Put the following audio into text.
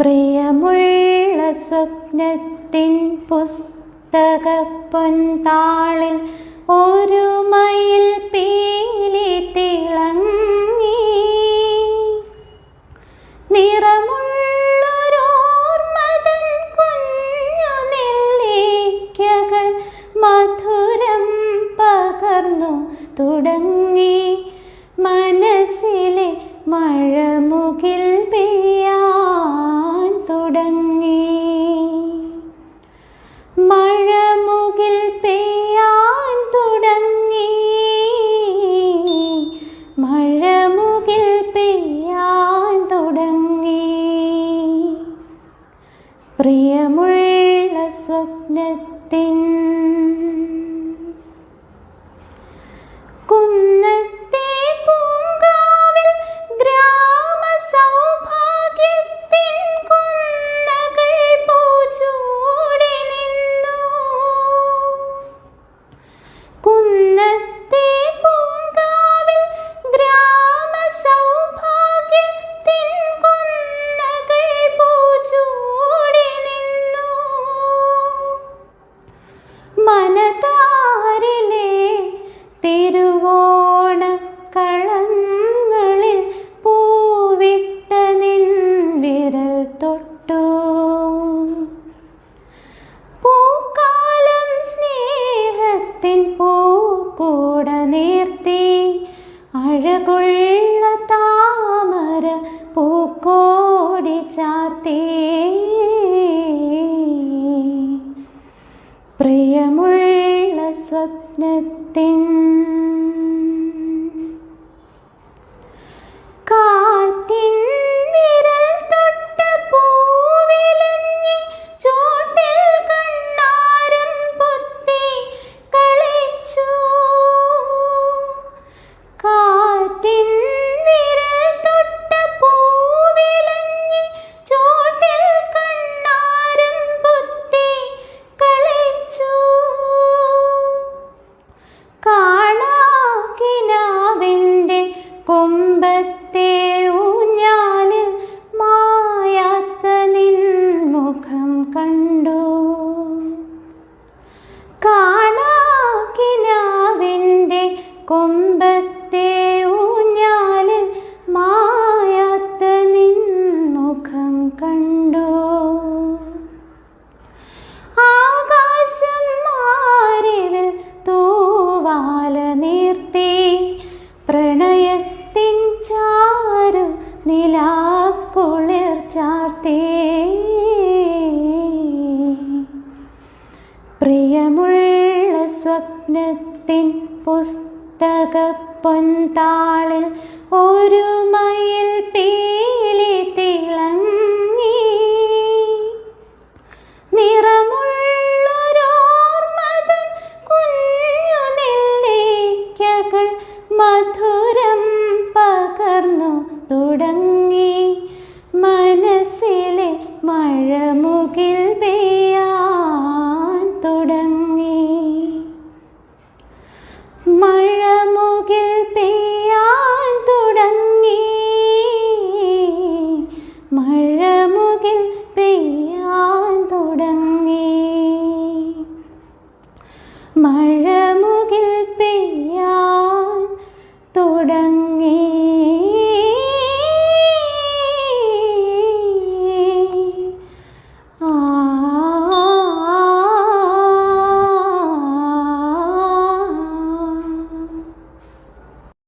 പ്രിയമുള്ള സ്വപ്നത്തിൻ പുസ്തക പൊൻതാളിൽ ഒരു മയിൽ പീലി തിളങ്ങി. നിറമുള്ളൊരോർമ്മതൻ കുഞ്ഞു നെല്ലിക്കകൾ മധുരം പകർന്നു തുടങ്ങി. മനസ്സിലെ മഴമുകിൽ പ്രിയമുള്ള സ്വപ്നത്തിൻ അഴകുള്ള താമര പൂക്കോടി ചാത്തേ പ്രിയമുള്ള സ്വപ്നത്തിൻ കൊമ്പത്തെ ഊഞ്ഞാലിൽ മായാത്ത നിൻ മുഖം കണ്ടു. ആകാശം മാറിവിൽ തൂവാല നീർത്തി പ്രണയത്തിൻ ചാരു നിലാക്കുളിർ ചാർത്തി. പ്രിയമുള്ള സ്വപ്നത്തിൻ പുസ്തക പൊൻതാളിൽ ഒരു മയിൽ പീലി തിളങ്ങി. നിറമുള്ളൊരോർമ്മതൻ കുഞ്ഞു നെല്ലിക്കകൾ മധുരം പകർന്നു തുടങ്ങി. മനസ്സിലെ മഴമുകിൽ പെയ്യാൻ മുടങ്ങ